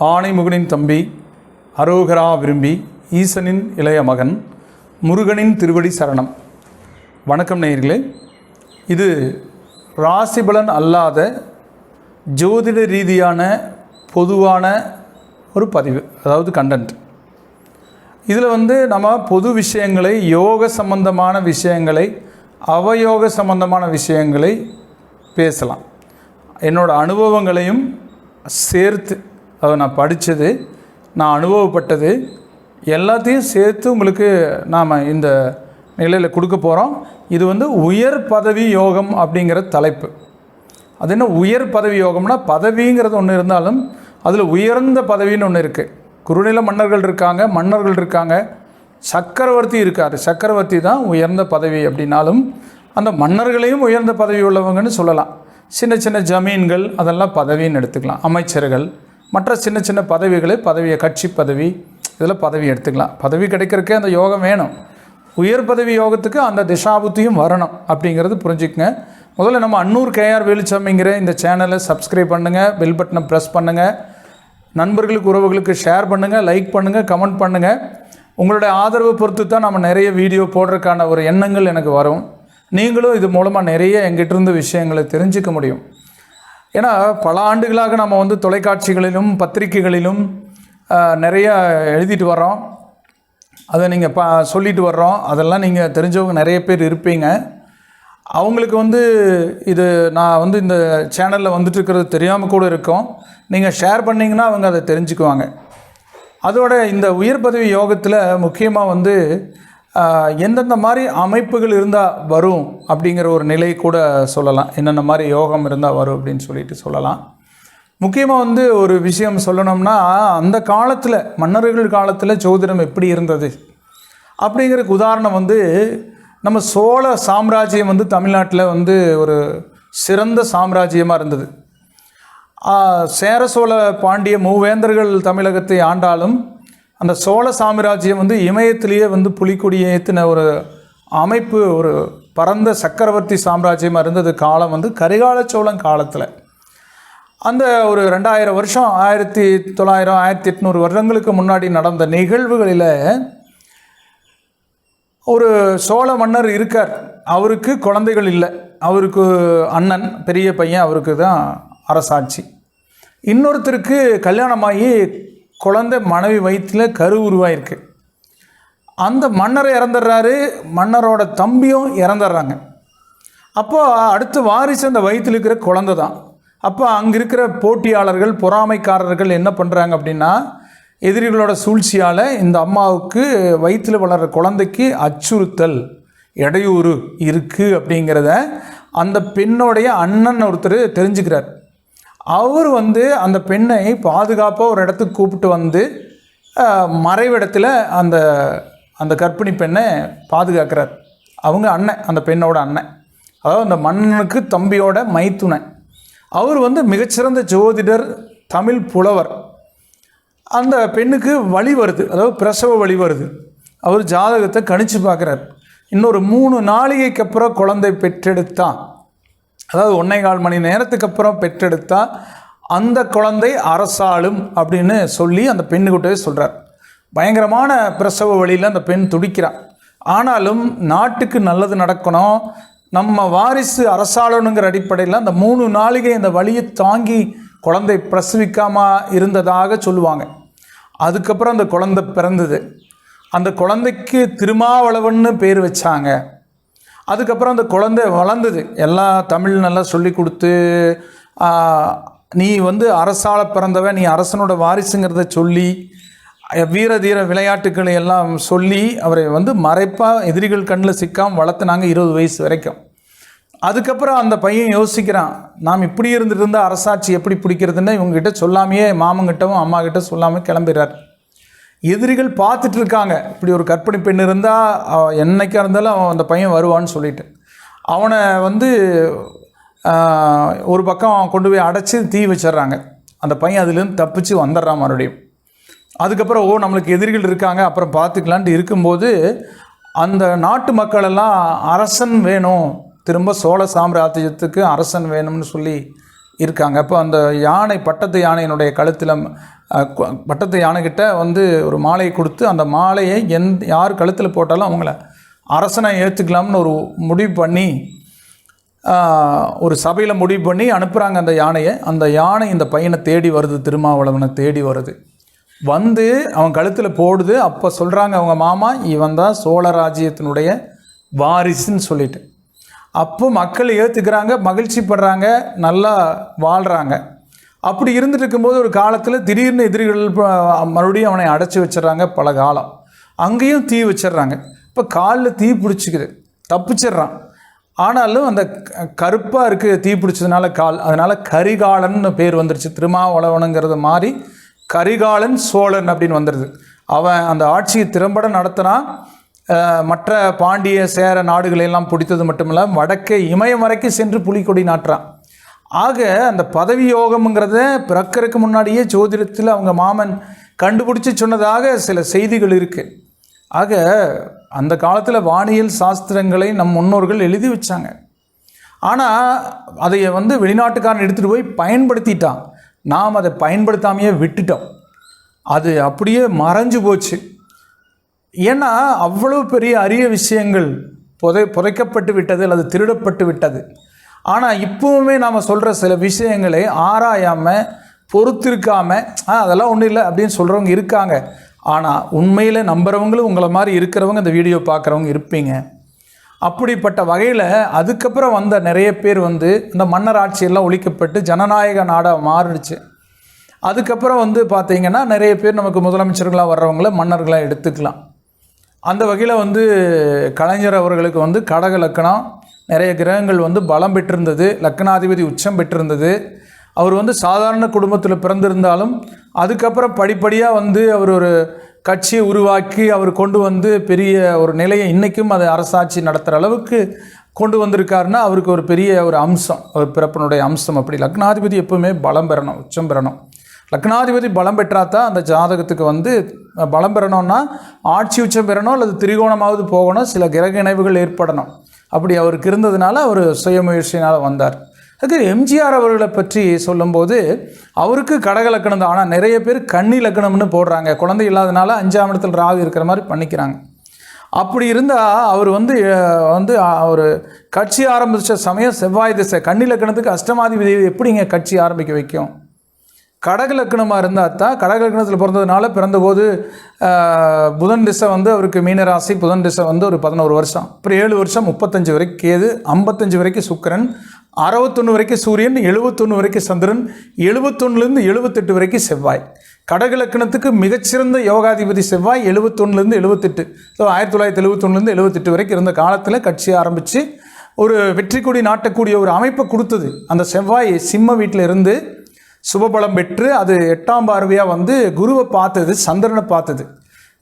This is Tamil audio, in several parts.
ஆணைமுகனின் தம்பி அரோகரா விரும்பி ஈசனின் இளைய மகன் முருகனின் திருவடி சரணம். வணக்கம் நேயர்களே. இது ராசிபலன் அல்லாத ஜோதிட ரீதியான பொதுவான ஒரு பதிவு அதாவது கண்டென்ட் இதில் வந்து நம்ம பொது விஷயங்களை யோக சம்பந்தமான விஷயங்களை அவயோக சம்பந்தமான விஷயங்களை பேசலாம். என்னோடய அனுபவங்களையும் சேர்த்து அதை நான் படித்தது நான் அனுபவப்பட்டது எல்லாத்தையும் சேர்த்து உங்களுக்கு நாம் இந்த நிலையில் கொடுக்க போகிறோம் இது வந்து உயர் பதவி யோகம் அப்படிங்கிற தலைப்பு. அது என்ன உயர் பதவி யோகம்னா பதவிங்கிறது ஒன்று இருந்தாலும் அதில் உயர்ந்த பதவின்னு ஒன்று இருக்குது குறுநில மன்னர்கள் இருக்காங்க மன்னர்கள் இருக்காங்க சக்கரவர்த்தி இருக்கார். சக்கரவர்த்தி தான் உயர்ந்த பதவி அப்படின்னாலும் அந்த மன்னர்களையும் உயர்ந்த பதவி உள்ளவங்கன்னு சொல்லலாம். சின்ன சின்ன ஜமீன்கள் அதெல்லாம் பதவின்னு எடுத்துக்கலாம். அமைச்சர்கள் மற்ற சின்ன சின்ன பதவிகளை பதவியை கட்சி பதவி இதில் பதவி எடுத்துக்கலாம். பதவி கிடைக்கிறதுக்கே அந்த யோகம் வேணும். உயர் பதவி யோகத்துக்கு அந்த திசாபுத்தியும் வரணும் அப்படிங்கிறது புரிஞ்சுக்கங்க. முதல்ல நம்ம அன்னூர் கேஆர் வேலுச்சாமிங்கிற இந்த சேனலை சப்ஸ்கிரைப் பண்ணுங்கள் பெல் பட்டனை ப்ரெஸ் பண்ணுங்கள் நண்பர்களுக்கு உறவுகளுக்கு ஷேர் பண்ணுங்கள் லைக் பண்ணுங்கள் கமெண்ட் பண்ணுங்கள் உங்களுடைய ஆதரவை பொறுத்து தான் நம்ம நிறைய வீடியோ போடுறதுக்கான ஒரு எண்ணங்கள் எனக்கு வரும். நீங்களும் இது மூலமாக நிறைய எங்கிட்டிருந்து விஷயங்களை தெரிஞ்சுக்க முடியும். ஏன்னா பல ஆண்டுகளாக நம்ம வந்து தொலைக்காட்சிகளிலும் பத்திரிகைகளிலும் நிறையா நிறைய எழுதிட்டு வர்றோம். அதை நீங்கள் பா சொல்லிட்டு வர்றோம். அதெல்லாம் நீங்கள் தெரிஞ்சவங்க நிறைய பேர் இருப்பீங்க. அவங்களுக்கு வந்து இது நான் வந்து இந்த சேனலில் வந்துட்டு இருக்கிறது தெரியாமல் கூட இருக்கும். நீங்கள் ஷேர் பண்ணிங்கன்னா அவங்க அதை தெரிஞ்சுக்குவாங்க. அதோட இந்த உயர் பதவி யோகத்தில் முக்கியமாக வந்து எந்தெந்த மாதிரி அமைப்புகள் இருந்தால் வரும் அப்படிங்கிற ஒரு நிலை கூட சொல்லலாம். என்னென்ன மாதிரி யோகம் இருந்தால் வரும் அப்படின்னு சொல்லிட்டு சொல்லலாம். முக்கியமாக வந்து ஒரு விஷயம் சொல்லணும்னா அந்த காலத்தில் மன்னர்கள் காலத்தில் ஜோதிடம் எப்படி இருந்தது? அப்படிங்கிறதுக்கு உதாரணம் வந்து நம்ம சோழ சாம்ராஜ்யம் வந்து தமிழ்நாட்டில் வந்து ஒரு சிறந்த சாம்ராஜ்யமாக இருந்தது. சேர சோழ பாண்டிய மூவேந்தர்கள் தமிழகத்தை ஆண்டாலும் அந்த சோழ சாம்ராஜ்யம் வந்து இமயத்திலேயே வந்து புலிக்கொடியை ஏற்றின ஒரு அமைப்பு ஒரு பரந்த சக்கரவர்த்தி சாம்ராஜ்யமாக இருந்தது காலம் வந்து கரிகால சோழன் காலத்தில். அந்த ஒரு ரெண்டாயிரம் வருஷம் ஆயிரத்தி தொள்ளாயிரம் ஆயிரத்தி எட்நூறு வருடங்களுக்கு முன்னாடி நடந்த நிகழ்வுகளில் ஒரு சோழ மன்னர் இருக்கார். அவருக்கு குழந்தைகள் இல்லை. அவருக்கு அண்ணன் பெரிய பையன் அவருக்கு தான் அரசாட்சி. இன்னொருத்தருக்கு கல்யாணமாகி குழந்தை மனைவி வயிற்றில் கரு உருவாயிருக்கு. அந்த மன்னர் இறந்துடுறாரு மன்னரோட தம்பியும் இறந்துடுறாங்க. அப்போது அடுத்த வாரிசு அந்த வயிற்றில் இருக்கிற குழந்தை தான். அப்போ அங்கே இருக்கிற போட்டியாளர்கள் பொறாமைக்காரர்கள் என்ன பண்ணுறாங்க அப்படின்னா எதிரிகளோட சூழ்ச்சியால் இந்த அம்மாவுக்கு வயிற்றில் வளர்கிற குழந்தைக்கு அச்சுறுத்தல் இடையூறு இருக்குது அப்படிங்கிறத அந்த பெண்ணோடைய அண்ணன் ஒருத்தர் தெரிஞ்சுக்கிறார். அவர் வந்து அந்த பெண்ணை பாதுகாப்பாக ஒரு இடத்துக்கு கூப்பிட்டு வந்து மறைவிடத்தில் அந்த அந்த கர்ப்பிணி பெண்ணை பாதுகாக்கிறார். அவங்க அண்ணன் அந்த பெண்ணோட அண்ணன். அதாவது அந்த மன்னனுக்கு தம்பியோட மைத்துணை அவர் வந்து மிகச்சிறந்த ஜோதிடர் தமிழ் புலவர். அந்த பெண்ணுக்கு வலி வருது அதாவது பிரசவ வலி வருது. அவர் ஜாதகத்தை கணிச்சு பார்க்குறார். இன்னொரு மூணு நாளிகைக்கு அப்புறம் குழந்தை பெற்றெடுத்தான். அதாவது ஒன்றே கால் மணி நேரத்துக்கு அப்புறம் பெற்றெடுத்தால் அந்த குழந்தை அரசாளும் அப்படின்னு சொல்லி அந்த பெண்ணுக்கிட்டே சொல்கிறார் பயங்கரமான பிரசவ வழியில் அந்த பெண் துடிக்கிறான் ஆனாலும் நாட்டுக்கு நல்லது நடக்கணும். நம்ம வாரிசு அரசாளனுங்கிற அடிப்படையில் அந்த மூணு நாளிகை அந்த வழியை தாங்கி குழந்தை பிரசவிக்காமல் இருந்ததாக சொல்லுவாங்க. அதுக்கப்புறம் அந்த குழந்தை பிறந்தது. அந்த குழந்தைக்கு திருமாவளவன்னு பேர் வச்சாங்க. அதுக்கப்புறம் அந்த குழந்தை வளர்ந்தது. எல்லாம் தமிழ் நல்லா சொல்லி கொடுத்து நீ வந்து அரசால பிறந்தவன் நீ அரசனோட வாரிசுங்கிறத சொல்லி வீர தீர விளையாட்டுக்களை எல்லாம் சொல்லி அவரை வந்து மறைப்பாக எதிரிகள் கண்ணில் சிக்காமல் வளர்த்துனாங்க இருபது வயசு வரைக்கும். அதுக்கப்புறம் அந்த பையன் யோசிக்கிறான் நாம் இப்படி இருந்துட்டு இருந்தால் அரசாட்சி எப்படி பிடிக்கிறதுன்னு? இவங்ககிட்ட சொல்லாமையே மாமங்கிட்டவும் அம்மாக்கிட்ட சொல்லாமல் கிளம்புறாரு எதிரிகள் பார்த்துட்டு இருக்காங்க இப்படி ஒரு கற்பனை பெண் இருந்தால் என்னைக்காக இருந்தாலும் அவன் அந்த பையன் வருவான்னு சொல்லிட்டு. அவனை வந்து ஒரு பக்கம் கொண்டு போய் அடைச்சி தீ வச்சிடுறாங்க. அந்த பையன் அதுலேருந்து தப்பிச்சு வந்துடுறான் மறுபடியும். அதுக்கப்புறம் ஓ நம்மளுக்கு எதிரிகள் இருக்காங்க அப்புறம் பார்த்துக்கலான்ட்டு இருக்கும்போது அந்த நாட்டு மக்களெல்லாம் அரசன் வேணும். திரும்ப சோழ சாம்ராஜ்யத்துக்கு அரசன் வேணும்னு சொல்லி இருக்காங்க. அப்போ அந்த யானை பட்டத்து யானையினுடைய கழுத்தில் பட்டத்து யானைக்கிட்ட வந்து ஒரு மாலையை கொடுத்து அந்த மாலையை எந் யார் கழுத்தில் போட்டாலும் அவங்கள அரசனை ஏற்றுக்கலாம்னு ஒரு முடிவு பண்ணி ஒரு சபையில் முடிவு பண்ணி அனுப்புகிறாங்க அந்த யானையை. அந்த யானை இந்த பையனை தேடி வருது திருமாவளவனை தேடி வருது. வந்து அவன் கழுத்தில் போடுது. அப்போ சொல்கிறாங்க அவங்க மாமா இவன் தான் சோழ ராஜ்யத்தினுடைய வாரிசுன்னு சொல்லிட்டு. அப்போ மக்கள் ஏற்றுக்கிறாங்க மகிழ்ச்சி படுறாங்க நல்லா வாழ்கிறாங்க அப்படி இருந்துட்டு இருக்கும்போது ஒரு காலத்தில் திடீர்னு எதிரிகள் மறுபடியும் அவனை அடைச்சி வச்சிடுறாங்க பல காலம். அங்கேயும் தீ வச்சிடுறாங்க. இப்போ காலில் தீ பிடிச்சிக்குது. தப்பிச்சிடுறான். ஆனாலும் அந்த கருப்பாக இருக்குது தீ பிடிச்சதுனால கால். அதனால் கரிகாலன்னு பேர் வந்துருச்சு. திருமாவளவனுங்கிறது மாதிரி கரிகாலன் சோழன் அப்படின்னு வந்துடுது அவன் அந்த ஆட்சியை திறம்பட நடத்தினா மற்ற பாண்டிய சேர நாடுகளையெல்லாம் பிடித்தது மட்டுமல்ல வடக்கே இமயம் வரைக்கும் சென்று புலிக்கொடி நாட்டுறான். ஆக அந்த பதவி யோகம்ங்கிறத பிறக்கறதுக்கு முன்னாடியே ஜோதிடத்தில் அவங்க மாமன் கண்டுபிடிச்சி சொன்னதாக சில செய்திகள் இருக்குது ஆக அந்த காலத்தில் வானியல் சாஸ்திரங்களை நம் முன்னோர்கள் எழுதி வச்சாங்க. ஆனால் அதை வந்து வெளிநாட்டுக்காரன் எடுத்துகிட்டு போய் பயன்படுத்திட்டான். நாம் அதை பயன்படுத்தாமையே விட்டுட்டோம். அது அப்படியே மறைஞ்சு போச்சு. ஏன்னா அவ்வளவு பெரிய அரிய விஷயங்கள் புதை புதைக்கப்பட்டு விட்டது அல்லது திருடப்பட்டு விட்டது. ஆனால் இப்போவுமே நாம் சொல்கிற சில விஷயங்களை ஆராயாமல் பொறுத்திருக்காமல் ஆ அதெல்லாம் ஒன்றும் இல்லை அப்படின்னு சொல்கிறவங்க இருக்காங்க. ஆனால் உண்மையில் நம்புகிறவங்களும் உங்களை மாதிரி இருக்கிறவங்க இந்த வீடியோ பார்க்குறவங்க இருப்பீங்க. அப்படிப்பட்ட வகையில் அதுக்கப்புறம் வந்த நிறைய பேர் வந்து இந்த மன்னர் ஆட்சியெல்லாம் ஒழிக்கப்பட்டு ஜனநாயக நாடாக மாறிடுச்சு. அதுக்கப்புறம் வந்து பார்த்தீங்கன்னா நிறைய பேர் நமக்கு முதலமைச்சர்களாக வர்றவங்கள மன்னர்களாக எடுத்துக்கலாம். அந்த வகையில் வந்து கலைஞர் அவர்களுக்கு வந்து கடக லக்கணம் நிறைய கிரகங்கள் வந்து பலம் பெற்றிருந்தது லக்னாதிபதி உச்சம் பெற்றிருந்தது. அவர் வந்து சாதாரண குடும்பத்தில் பிறந்திருந்தாலும் அதுக்கப்புறம் படிப்படியாக வந்து அவர் ஒரு கட்சியை உருவாக்கி அவர் கொண்டு வந்து பெரிய ஒரு நிலையை இன்றைக்கும் அதை அரசாட்சி நடத்துகிற அளவுக்கு கொண்டு வந்திருக்காருன்னா அவருக்கு ஒரு பெரிய ஒரு அம்சம் ஒரு பிறப்பினுடைய அம்சம் அப்படி. லக்னாதிபதி எப்பவுமே பலம் பெறணும் உச்சம் பெறணும். லக்னாதிபதி பலம் பெற்றாதான் அந்த ஜாதகத்துக்கு வந்து பலம் பெறணும்னா ஆட்சி உச்சம் பெறணும் அல்லது திரிகோணமாவது போகணும் சில கிரக இணைவுகள் ஏற்படணும். அப்படி அவருக்கு இருந்ததுனால அவர் சுயமுயற்சியினால் வந்தார். அதுக்கு எம்ஜிஆர் அவர்களை பற்றி சொல்லும்போது அவருக்கு கடக லக்கணம் தான். ஆனால் நிறைய பேர் கன்னி லக்கணம்னு போடுறாங்க. குழந்தை இல்லாதனால அஞ்சாம் இடத்துல ராகு இருக்கிற மாதிரி பண்ணிக்கிறாங்க. அப்படி இருந்தால் அவர் வந்து வந்து அவர் கட்சி ஆரம்பித்த சமயம் செவ்வாய் திசை. கன்னி லக்கணத்துக்கு அஷ்டமாதிபதி எப்படிங்க கட்சி ஆரம்பிக்க வைக்கும்? கடக லக்கணமாக இருந்தால் தான் கடக லக்கணத்தில் பிறந்ததுனால பிறந்தபோது புதன் திசை வந்து அவருக்கு மீனராசி புதன் திசை வந்து ஒரு பதினோரு வருஷம். அப்புறம் ஏழு வருஷம் முப்பத்தஞ்சு வரைக்கும் கேது ஐம்பத்தஞ்சு வரைக்கும் சுக்கிரன் அறுபத்தொன்று வரைக்கும் சூரியன் எழுபத்தொன்று வரைக்கும் சந்திரன் எழுபத்தொன்னுலேருந்து எழுபத்தெட்டு வரைக்கும் செவ்வாய். கடக லக்கணத்துக்கு மிகச்சிறந்த யோகாதிபதி செவ்வாய் எழுபத்தொன்னுலேருந்து எழுபத்தெட்டு. ஸோ ஆயிரத்தி தொள்ளாயிரத்தி எழுபத்தொன்னுலேருந்து எழுபத்தெட்டு வரைக்கும் இருந்த காலத்தில் கட்சி ஆரம்பித்து ஒரு வெற்றி கொடி நாட்டக்கூடிய ஒரு அமைப்பை கொடுத்தது. அந்த செவ்வாய் சிம்ம வீட்டில் இருந்து சுபபலம் பெற்று அது எட்டாம் பார்வையாக வந்து குருவை பார்த்தது சந்திரனை பார்த்தது.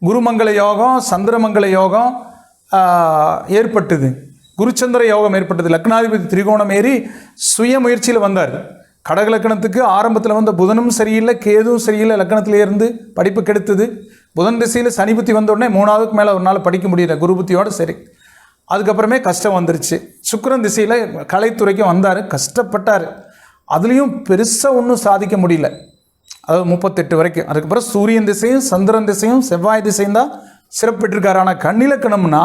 குருமங்கள யோகம் சந்திரமங்கல யோகம் ஏற்பட்டது. குருச்சந்திர யோகம் ஏற்பட்டது. லக்னாதிபதி திரிகோணம் ஏறி சுய முயற்சியில் வந்தார். கடக லக்கணத்துக்கு ஆரம்பத்தில் வந்த புதனும் சரியில்லை கேதுவும் சரியில்லை லக்கணத்தில் இருந்து படிப்பு கெடுத்தது. புதன் திசையில் சனி புத்தி வந்தோடனே மூணாவதுக்கு மேலே ஒரு நாள் படிக்க முடியல குரு புத்தியோடு சரி. அதுக்கப்புறமே கஷ்டம் வந்துருச்சு. சுக்கரன் திசையில் கலைத்துறைக்கும் வந்தார் கஷ்டப்பட்டார். அதுலேயும் பெருசாக ஒன்றும் சாதிக்க முடியல. அதாவது முப்பத்தெட்டு வரைக்கும். அதுக்கப்புறம் சூரியன் திசையும் சந்திரன் திசையும் செவ்வாய் திசையும் தான் சிறப்பிட்டிருக்காரு. ஆனால் கண்ணிலக்கணம்னா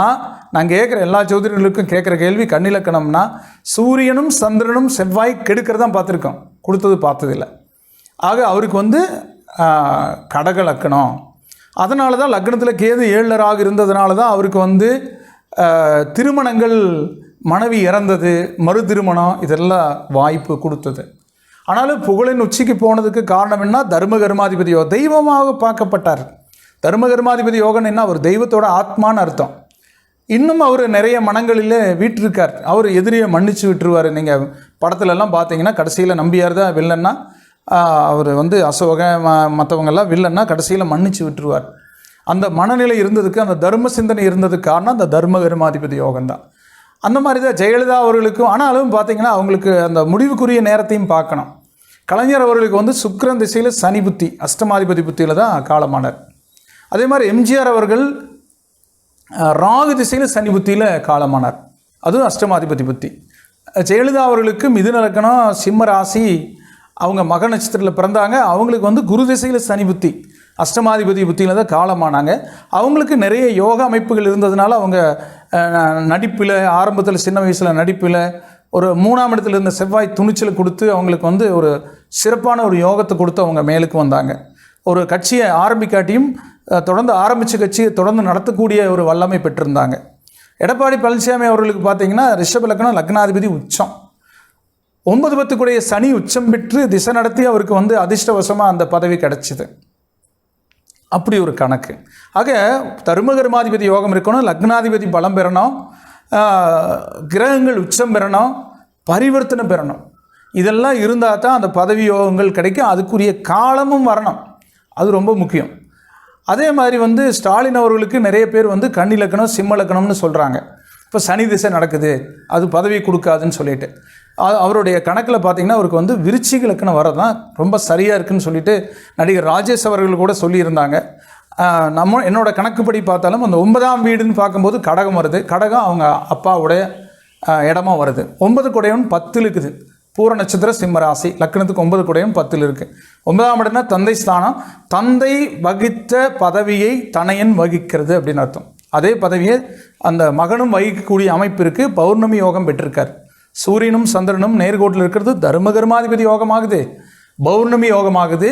நான் கேட்குற எல்லா ஜோதிடர்களுக்கும் கேட்குற கேள்வி கண்ணிலக்கணம்னா சூரியனும் சந்திரனும் செவ்வாய் கெடுக்கிறதான் தான் பார்த்துருக்கோம். கொடுத்தது பார்த்ததில்ல. ஆக அவருக்கு வந்து கடக லக்கணம். அதனால தான் லக்னத்தில் கேது ஏழராக இருந்ததுனால தான் அவருக்கு வந்து திருமணங்கள் மனைவி இறந்தது மறு திருமணம் இதெல்லாம் வாய்ப்பு கொடுத்தது. ஆனாலும் புகழின் உச்சிக்கு போனதுக்கு காரணம் என்ன? தர்ம கர்மாதிபதி யோகம் தெய்வமாக பார்க்கப்பட்டார். தர்ம கர்மாதிபதி யோகன் என்ன? அவர் தெய்வத்தோட ஆத்மான்னு அர்த்தம். இன்னும் அவர் நிறைய மனங்களில் வீட்டிருக்கார் அவர் எதிரியை மன்னிச்சு விட்டுருவார். நீங்கள் படத்துலலாம் பார்த்தீங்கன்னா கடைசியில் நம்பியார் தான் வில்லன்னா அவர் வந்து அசோக ம மற்றவங்கெல்லாம் வில்லன்னா கடைசியில் மன்னிச்சு விட்டுருவார். அந்த மனநிலை இருந்ததுக்கு அந்த தர்ம சிந்தனை இருந்ததுக்கு காரணம் அந்த தர்ம கர்மாதிபதி யோகம் தான் அந்த மாதிரி தான் ஜெயலலிதா அவர்களுக்கும் ஆனாலும் பார்த்தீங்கன்னா அவங்களுக்கு அந்த முடிவுக்குரிய நேரத்தையும் பார்க்கணும். கலைஞர் அவர்களுக்கு வந்து சுக்கரன் திசையில் சனி புத்தி அஷ்டமாதிபதி புத்தியில் தான் காலமானார். அதே மாதிரி எம்ஜிஆர் அவர்கள் ராகு திசையில் சனி புத்தியில் காலமானார். அதுவும் அஷ்டமாதிபதி புத்தி. ஜெயலலிதா அவர்களுக்கு மிதுன லக்கணம் சிம்ம ராசி அவங்க மக நட்சத்திரத்தில் பிறந்தாங்க. அவங்களுக்கு வந்து குரு திசையில் சனி புத்தி அஷ்டமாதிபதி புத்தியில் தான் காலமானாங்க. அவங்களுக்கு நிறைய யோகா அமைப்புகள் இருந்ததுனால அவங்க நடிப்பில் ஆரம்பத்தில் சின்ன வயசில் நடிப்பில் ஒரு மூணாம் இடத்துல இருந்த செவ்வாய் துணிச்சல் கொடுத்து அவங்களுக்கு வந்து ஒரு சிறப்பான ஒரு யோகத்தை கொடுத்து அவங்க மேலுக்கு வந்தாங்க. ஒரு கட்சியை ஆரம்பிக்காட்டியும் தொடர்ந்து ஆரம்பித்த கட்சியை தொடர்ந்து நடத்தக்கூடிய ஒரு வல்லமை பெற்றிருந்தாங்க. எடப்பாடி பழனிசாமி அவர்களுக்கு பார்த்தீங்கன்னா ரிஷப லக்னம் லக்னாதிபதி உச்சம். ஒன்பது பத்துக்குடைய சனி உச்சம் பெற்று திசை நடத்தி அவருக்கு வந்து அதிர்ஷ்டவசமாக அந்த பதவி கிடச்சிது. அப்படி ஒரு கணக்கு. ஆக தருமகர்மாதிபதி யோகம் இருக்கணும் லக்னாதிபதி பலம் பெறணும் கிரகங்கள் உச்சம் பெறணும் பரிவர்த்தனை பெறணும். இதெல்லாம் இருந்தால் தான் அந்த பதவி யோகங்கள் கிடைக்கும் அதுக்குரிய காலமும் வரணும். அது ரொம்ப முக்கியம். அதே மாதிரி வந்து ஸ்டாலின் அவர்களுக்கு நிறைய பேர் வந்து கண்ணிலக்கணம் சிம்மலக்கணம்னு சிம்ம சொல்கிறாங்க இப்போ சனி திசை நடக்குது அது பதவி கொடுக்காதுன்னு சொல்லிட்டு. அவருடைய கணக்கில் பார்த்தீங்கன்னா அவருக்கு வந்து விருச்சிக லக்கணம் வரதான் ரொம்ப சரியாக இருக்குன்னு சொல்லிட்டு நடிகர் ராஜேஷ் அவர்கள் கூட சொல்லியிருந்தாங்க. நம்ம என்னோட கணக்குப்படி பார்த்தாலும் அந்த ஒன்பதாம் வீடுன்னு பார்க்கும்போது கடகம் வருது. கடகம் அவங்க அப்பாவுடைய இடமா வருது. ஒன்பது குடையவன் பத்தில் இருக்குது. பூர நட்சத்திர சிம்ம ராசி. லக்னத்துக்கு ஒன்பது குடையும் பத்தில் இருக்குது ஒன்பதாம் இடம்னா தந்தை ஸ்தானம். தந்தை வகித்த பதவியை தனையன் வகிக்கிறது அப்படின்னு அர்த்தம். அதே பதவியை அந்த மகனும் வகிக்கக்கூடிய அமைப்பு இருக்குது பௌர்ணமி யோகம் பெற்றிருக்கார். சூரியனும் சந்திரனும் நேர்கோட்டில் இருக்கிறது தர்மகர்மாதிபதி யோகமாகுது பௌர்ணமி யோகமாகுது.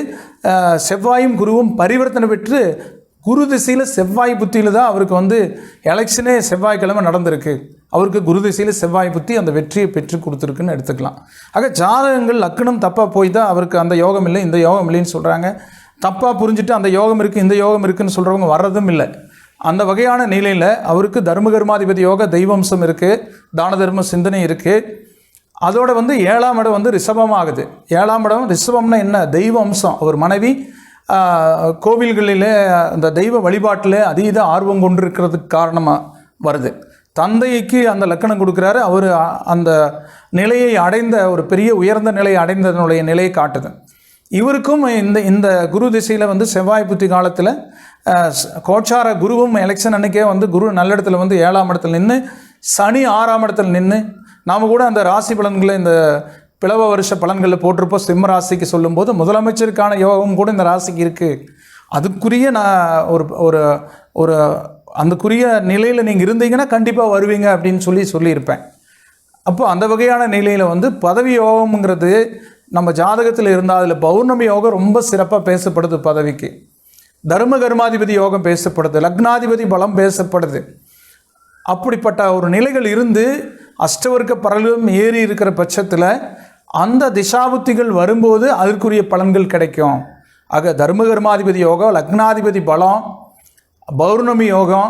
செவ்வாயும் குருவும் பரிவர்த்தனை பெற்று குரு திசையில் செவ்வாய் புத்தியில் தான் அவருக்கு வந்து எலெக்ஷனே செவ்வாய்க்கிழமை நடந்திருக்கு. அவருக்கு குரு திசையில் செவ்வாய் புத்தி அந்த வெற்றியை பெற்று கொடுத்துருக்குன்னு எடுத்துக்கலாம். ஆக ஜாதகங்கள் லக்னம் தப்பாக போய் தான் அவருக்கு அந்த யோகம் இல்லை இந்த யோகம் இல்லைன்னு சொல்கிறாங்க தப்பாக புரிஞ்சுட்டு அந்த யோகம் இருக்குது இந்த யோகம் இருக்குன்னு சொல்கிறவங்க வர்றதும் இல்லை. அந்த வகையான நிலையில் அவருக்கு தர்மகர்மாதிபதி யோக தெய்வம்சம் இருக்குது தான தர்ம சிந்தனை இருக்குது அதோட வந்து ஏழாம் இடம் வந்து ரிஷபமாகுது. ஏழாம் இடம் ரிஷபம்னா என்ன? தெய்வ அம்சம் அவர் மனைவி கோவில்களில் கோவில்களிலே அந்த தெய்வ வழிபாட்டில் அதீத ஆர்வம் கொண்டிருக்கிறதுக்கு காரணமாக வருது. தந்தைக்கு அந்த லக்கணம் கொடுக்குறாரு. அவர் அந்த நிலையை அடைந்த ஒரு பெரிய உயர்ந்த நிலையை அடைந்ததனுடைய நிலையை காட்டுது. இவருக்கும் இந்த இந்த குரு திசையில் வந்து செவ்வாய் புத்தி காலத்தில் கோச்சார குருவும் எலெக்ஷன் அன்னைக்கே வந்து குரு நல்ல இடத்துல வந்து ஏழாம் இடத்துல நின்று சனி ஆறாம் இடத்துல நின்று நாம் கூட அந்த ராசி பலன்களை இந்த பிளவ வருஷ பலன்களில் போட்டிருப்போம். சிம்ம ராசிக்கு சொல்லும்போது முதலமைச்சருக்கான யோகம் கூட இந்த ராசிக்கு இருக்குது அதுக்குரிய நான் ஒரு ஒரு ஒரு அந்தக்குரிய நிலையில் நீங்கள் இருந்தீங்கன்னா கண்டிப்பாக வருவீங்க அப்படின்னு சொல்லி சொல்லியிருப்பேன். அப்போ அந்த வகையான நிலையில் வந்து பதவி யோகம்ங்கிறது நம்ம ஜாதகத்தில் இருந்தால் அதில் பௌர்ணமி யோகம் ரொம்ப சிறப்பாக பேசப்படுது பதவிக்கு. தர்ம கர்மாதிபதி யோகம் பேசப்படுது லக்னாதிபதி பலம் பேசப்படுது. அப்படிப்பட்ட ஒரு நிலைகள் இருந்து அஷ்டவர்க்க பரலும் ஏறி இருக்கிற பட்சத்தில் அந்த திசாபுத்திகள் வரும்போது அதற்குரிய பலன்கள் கிடைக்கும். ஆக தர்ம கர்மாதிபதி யோகம் லக்னாதிபதி பலம் பௌர்ணமி யோகம்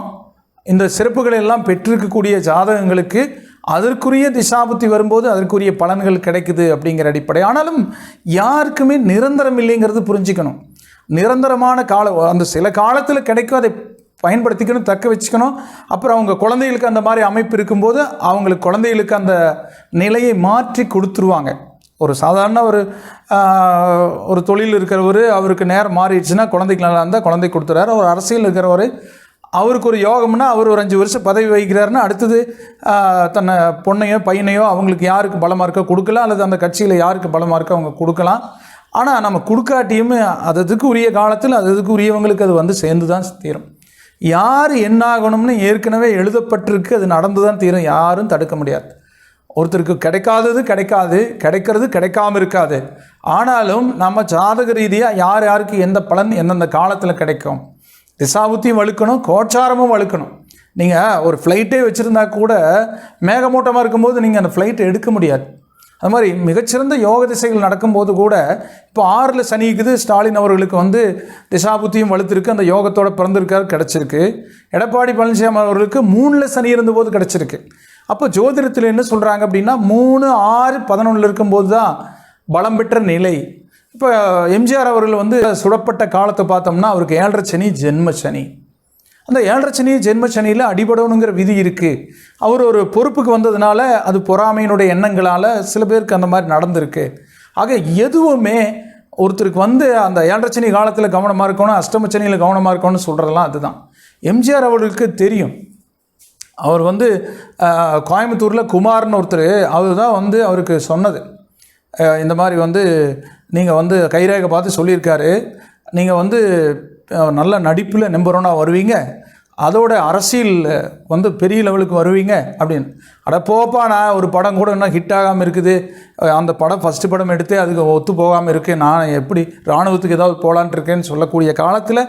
இந்த சிறப்புகளை எல்லாம் பெற்றிருக்கக்கூடிய ஜாதகங்களுக்கு அதற்குரிய திசாபுத்தி வரும்போது அதற்குரிய பலன்கள் கிடைக்குது அப்படிங்கிற அடிப்படை. ஆனாலும் யாருக்குமே நிரந்தரம் இல்லைங்கிறது புரிஞ்சுக்கணும். நிரந்தரமான கால அந்த சில காலத்தில் கிடைக்கும் அதை பயன்படுத்திக்கணும் தக்க வச்சுக்கணும். அப்புறம் அவங்க குழந்தைகளுக்கு அந்த மாதிரி அமைப்பு இருக்கும்போது அவங்களுக்கு குழந்தைகளுக்கு அந்த நிலையை மாற்றி கொடுத்துருவாங்க. ஒரு சாதாரண ஒரு ஒரு தொழில் இருக்கிறவர் அவருக்கு நேரம் மாறிடுச்சுன்னா குழந்தைக்கு நல்லா இருந்தால் குழந்தை கொடுத்துறாரு. ஒரு அரசியல் இருக்கிறவர் அவருக்கு ஒரு யோகம்னா அவர் ஒரு அஞ்சு வருஷம் பதவி வகிக்கிறாருன்னா அடுத்தது தன்னை பொண்ணையோ பையனையோ அவங்களுக்கு யாருக்கு பலமாக இருக்கோ கொடுக்கலாம் அல்லது அந்த கட்சியில் யாருக்கு பலமாக இருக்கோ அவங்க கொடுக்கலாம். ஆனால் நம்ம கொடுக்காட்டியும் அது அதுக்கு உரிய காலத்தில் அது அதுக்கு உரியவங்களுக்கு அது வந்து சேர்ந்து தான் தீரும். யார் என்ன ஆகணும்னு ஏற்கனவே எழுதப்பட்டிருக்கு அது நடந்து தான் தீரும். யாரும் தடுக்க முடியாது. ஒருத்தருக்கு கிடைக்காதது கிடைக்காது கிடைக்கிறது கிடைக்காம இருக்காது. ஆனாலும் நம்ம ஜாதக ரீதியாக யார் யாருக்கு எந்த பலன் எந்தெந்த காலத்தில் கிடைக்கும்? திசாபுத்தியும் வழுக்கணும் கோச்சாரமும் வழுக்கணும் நீங்கள் ஒரு ஃப்ளைட்டே வச்சுருந்தா கூட மேகமூட்டமாக இருக்கும்போது நீங்கள் அந்த ஃப்ளைட்டை எடுக்க முடியாது. அது மாதிரி மிகச்சிறந்த யோக திசைகள் நடக்கும்போது கூட இப்போ ஆறில் சனி இருக்குது ஸ்டாலின் அவர்களுக்கு வந்து திசாபுத்தியும் வலுத்திருக்கு அந்த யோகத்தோட பிறந்திருக்காரு கிடச்சிருக்கு. எடப்பாடி பழனிசாமி அவர்களுக்கு மூணில் சனி இருந்தபோது கிடச்சிருக்கு. அப்போ ஜோதிடத்தில் என்ன சொல்கிறாங்க அப்படின்னா மூணு ஆறு பதினொன்றில் இருக்கும்போது தான் பலம் பெற்ற நிலை. இப்போ எம்ஜிஆர் அவர்கள் வந்து சுடப்பட்ட காலத்தை பார்த்தோம்னா அவருக்கு ஏழரை சனி ஜென்ம சனி. அந்த ஏழரை சனி ஜென்ம சனியில் அடிபடணுங்கிற விதி இருக்குது அவர் ஒரு பொறுப்புக்கு வந்ததுனால அது பொறாமையினுடைய எண்ணங்களால் சில பேருக்கு அந்த மாதிரி நடந்திருக்கு. ஆக எதுவுமே ஒருத்தருக்கு வந்து அந்த ஏழரை சனி காலத்தில் கவனமாக இருக்கணும் அஷ்டம சனியில் கவனமாக இருக்கணும்னு சொல்கிறதெல்லாம் அதுதான். எம்ஜிஆர் அவர்களுக்கு தெரியும். அவர் வந்து கோயம்புத்தூரில் குமார்னு ஒருத்தர் அவர் தான் வந்து அவருக்கு சொன்னது. இந்த மாதிரி வந்து நீங்கள் வந்து கைரேகை பார்த்து சொல்லியிருக்காரு. நீங்கள் வந்து நல்ல நடிப்பில் நம்பர் ஒன்னாக வருவீங்க. அதோட அரசியல் வந்து பெரிய லெவலுக்கு வருவீங்க அப்படின்னு. அட போப்பா நான் ஒரு படம் கூட இன்னும் ஹிட் ஆகாமல் இருக்குது. அந்த படம் ஃபஸ்ட்டு படம் எடுத்து அதுக்கு ஒத்து போகாமல் இருக்குது நான் எப்படி இராணுவத்துக்கு ஏதாவது போகலான்ட்டு இருக்கேன்னு சொல்லக்கூடிய காலத்தில்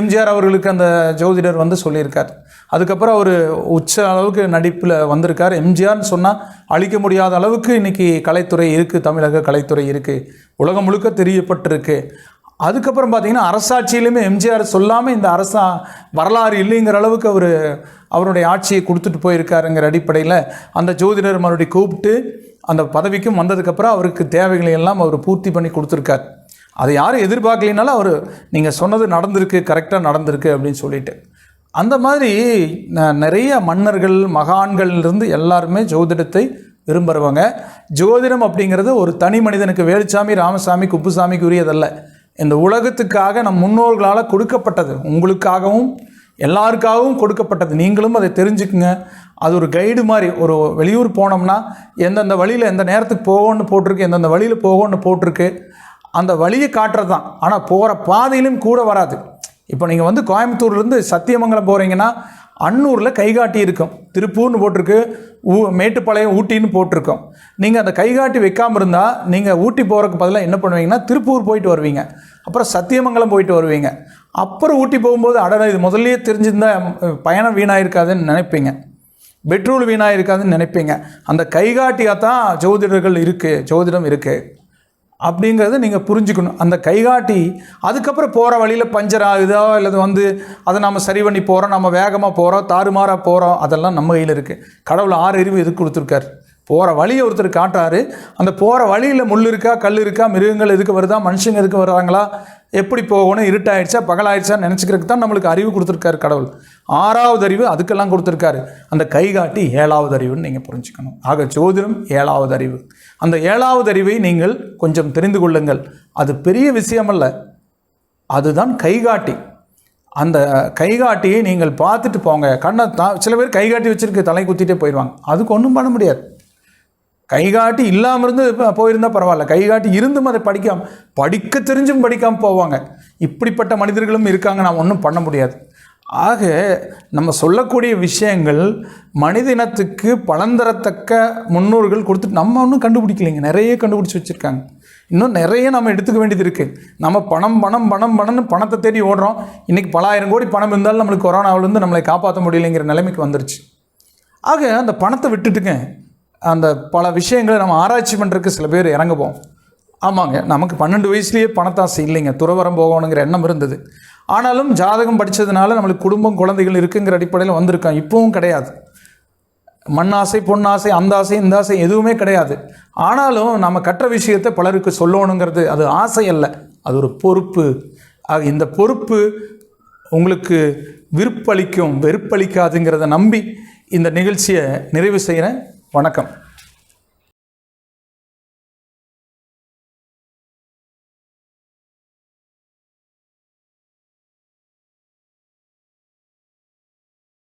எம்ஜிஆர் அவர்களுக்கு அந்த ஜோதிடர் வந்து சொல்லியிருக்கார். அதுக்கப்புறம் அவர் உச்ச அளவுக்கு நடிப்பில் வந்திருக்கார். எம்ஜிஆர்னு சொன்னால் அழிக்க முடியாத அளவுக்கு இன்றைக்கி கலைத்துறை இருக்குது தமிழக கலைத்துறை இருக்குது உலகம் முழுக்க தெரியப்பட்டிருக்கு. அதுக்கப்புறம் பார்த்தீங்கன்னா அரசாட்சியிலுமே எம்ஜிஆர் சொல்லாமல் இந்த அரசா வரலாறு இல்லைங்கிற அளவுக்கு அவர் அவருடைய ஆட்சியை கொடுத்துட்டு போயிருக்காருங்கிற அடிப்படையில் அந்த ஜோதிடர் மறுபடியும் கூப்பிட்டு அந்த பதவிக்கும் வந்ததுக்கப்புறம் அவருக்கு தேவைகளை எல்லாம் அவர் பூர்த்தி பண்ணி கொடுத்துருக்கார். அதை யாரும் எதிர்பார்க்கலைனாலும் அவர் நீங்கள் சொன்னது நடந்திருக்கு கரெக்டாக நடந்திருக்கு அப்படின்னு சொல்லிட்டு. அந்த மாதிரி ந- நிறைய மன்னர்கள் மகான்கள்லேருந்து எல்லாருமே ஜோதிடத்தை விரும்புகிறவங்க ஜோதிடம் அப்படிங்கிறது ஒரு தனி மனிதனுக்கு வேலுச்சாமி ராமசாமி குப்புசாமிக்கு உரியதல்ல இந்த உலகத்துக்காக நம் முன்னோர்களால் கொடுக்கப்பட்டது. உங்களுக்காகவும் எல்லாருக்காகவும் கொடுக்கப்பட்டது. நீங்களும் அதை தெரிஞ்சுக்குங்க. அது ஒரு கைடு மாதிரி. ஒரு வெளியூர் போனோம்னா எந்தெந்த வழியில் எந்த நேரத்துக்கு போகணும்னு போட்டிருக்கு எந்தெந்த வழியில் போகணும்னு போட்டிருக்கு அந்த வழியை காட்டுறது தான் ஆனால் போகிற பாதையிலும் கூட வராது. இப்போ நீங்கள் வந்து கோயம்புத்தூர்லேருந்து சத்தியமங்கலம் போகிறீங்கன்னா அன்னூரில் கைகாட்டி இருக்கும். திருப்பூர்னு போட்டிருக்கு. ஊ மேட்டுப்பாளையம் ஊட்டின்னு போட்டிருக்கோம். நீங்கள் அந்த கைகாட்டி வைக்காமல் இருந்தால் நீங்கள் ஊட்டி போகிறதுக்கு பதிலாக என்ன பண்ணுவீங்கன்னா திருப்பூர் போயிட்டு வருவீங்க. அப்புறம் சத்தியமங்கலம் போயிட்டு வருவீங்க. அப்புறம் ஊட்டி போகும்போது அடடா இது முதல்லயே தெரிஞ்சிருந்தா பயணம் வீணாயிருக்காதுன்னு நினைப்பீங்க. பெட்ரோல் வீணாக இருக்காதுன்னு நினைப்பீங்க. அந்த கைகாட்டியாக தான் ஜோதிடர்கள் இருக்குது ஜோதிடம் இருக்குது அப்படிங்கிறத நீங்கள் புரிஞ்சுக்கணும். அந்த கைகாட்டி அதுக்கப்புறம் போகிற வழியில் பஞ்சர் ஆகுதோ? இல்லை வந்து அதை நம்ம சரி பண்ணி போகிறோம் நம்ம வேகமாக போகிறோம் தாறுமாறாக போகிறோம் அதெல்லாம் நம்ம கையில் இருக்குது கடவுள் ஆறு அறிவு எதுக்கு கொடுத்துருக்காரு? போகிற வழியை ஒருத்தர் காட்டுறாரு. அந்த போகிற வழியில் முள் இருக்கா கல் இருக்கா மிருகங்கள் எதுக்கு வருதா மனுஷங்க எதுக்கு வர்றாங்களா எப்படி போகணும் இருட்டாயிடுச்சா பகலாயிடுச்சான்னு நினச்சிக்கிறதுக்கு தான் நம்மளுக்கு அறிவு கொடுத்துருக்காரு கடவுள். ஆறாவது அறிவு அதுக்கெல்லாம் கொடுத்துருக்காரு. அந்த கைகாட்டி ஏழாவது அறிவுன்னு நீங்கள் புரிஞ்சுக்கணும். ஆக ஜோதிடம் ஏழாவது அறிவு. அந்த ஏழாவது அறிவை நீங்கள் கொஞ்சம் தெரிந்து கொள்ளுங்கள். அது பெரிய விஷயமல்ல. அதுதான் கைகாட்டி. அந்த கைகாட்டியை நீங்கள் பார்த்துட்டு போங்க. கண்ணை தா சில பேர் கைகாட்டி வச்சுருக்கு தலை குத்திட்டே போயிடுவாங்க. அதுக்கு ஒன்றும் பண்ண முடியாது. கைகாட்டி இல்லாமல் இருந்து இப்போ பரவாயில்ல. கைகாட்டி இருந்தும் அதை படிக்காமல் படிக்க தெரிஞ்சும் படிக்காமல் போவாங்க. இப்படிப்பட்ட மனிதர்களும் இருக்காங்க. நாம் ஒன்றும் பண்ண முடியாது. ஆக நம்ம சொல்லக்கூடிய விஷயங்கள் மனித இனத்துக்கு பலந்தரத்தக்க முன்னோர்கள் கொடுத்துட்டு நம்ம ஒன்றும் கண்டுபிடிக்கலைங்க. நிறைய கண்டுபிடிச்சி வச்சுருக்காங்க. இன்னும் நிறைய நம்ம எடுத்துக்க வேண்டியது இருக்குது நம்ம பணம் பணம் பணம் பணம்னு பணத்தை தேடி ஓடுறோம். இன்றைக்கி பலாயிரம் கோடி பணம் இருந்தாலும் நம்மளுக்கு கொரோனாவிலேருந்து நம்மளை காப்பாற்ற முடியலைங்கிற நிலைமைக்கு வந்துருச்சு. ஆக அந்த பணத்தை விட்டுட்டுங்க அந்த பல விஷயங்களை நம்ம ஆராய்ச்சி பண்ணுறதுக்கு சில பேர் இறங்குவோம் ஆமாங்க நமக்கு பன்னெண்டு வயசுலேயே பணத்தாசை இல்லைங்க. துறவரம் போகணுங்கிற எண்ணம் இருந்தது. ஆனாலும் ஜாதகம் படித்ததுனால நம்மளுக்கு குடும்பம் குழந்தைகள் இருக்குங்கிற அடிப்படையில் வந்திருக்கோம் இப்போவும் கிடையாது. மண்ணாசை பொன்னாசை அந்த ஆசை இந்த ஆசை எதுவுமே கிடையாது. ஆனாலும் நம்ம கற்ற விஷயத்தை பலருக்கு சொல்லணுங்கிறது அது ஆசை அல்ல. அது ஒரு பொறுப்பு. இந்த பொறுப்பு உங்களுக்கு விருப்பளிக்கும் வெறுப்பளிக்காதுங்கிறத நம்பி இந்த நிகழ்ச்சியை நிறைவு செய்கிறேன் வணக்கம்.